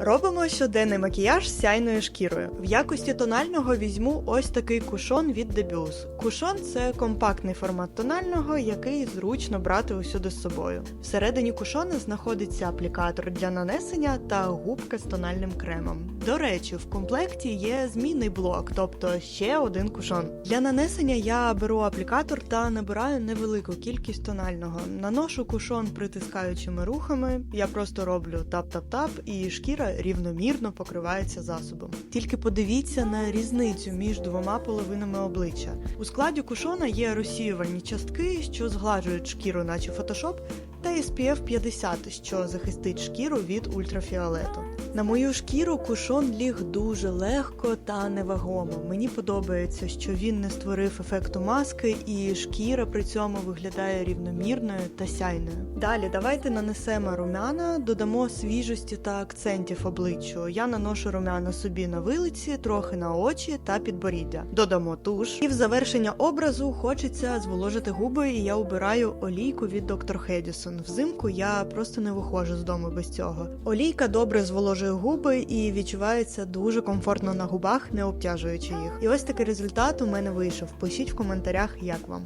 Робимо щоденний макіяж з сяйною шкірою. В якості тонального візьму ось такий кушон від Debius. Кушон це компактний формат тонального, який зручно брати усюди з собою. Всередині кушона знаходиться аплікатор для нанесення та губка з тональним кремом. До речі, в комплекті є змінний блок, тобто ще один кушон. Для нанесення я беру аплікатор та набираю невелику кількість тонального. Наношу кушон притискаючими рухами. Я просто роблю тап-тап-тап, і шкіра рівномірно покривається засобом. Тільки подивіться на різницю між двома половинами обличчя. У складі кушона є розсіювальні частки, що згладжують шкіру, наче фотошоп, SPF 50, що захистить шкіру від ультрафіолету. На мою шкіру кушон ліг дуже легко та невагомо. Мені подобається, що він не створив ефекту маски, і шкіра при цьому виглядає рівномірною та сяйною. Далі давайте нанесемо румяна, додамо свіжості та акцентів обличчю. Я наношу румяна собі на вилиці, трохи на очі та підборіддя. Додамо туш. І в завершення образу хочеться зволожити губи, і я обираю олійку від Dr. Hedison. Взимку я просто не виходжу з дому без цього. Олійка добре зволожує губи і відчувається дуже комфортно на губах, не обтяжуючи їх. І ось такий результат у мене вийшов. Пишіть в коментарях, як вам.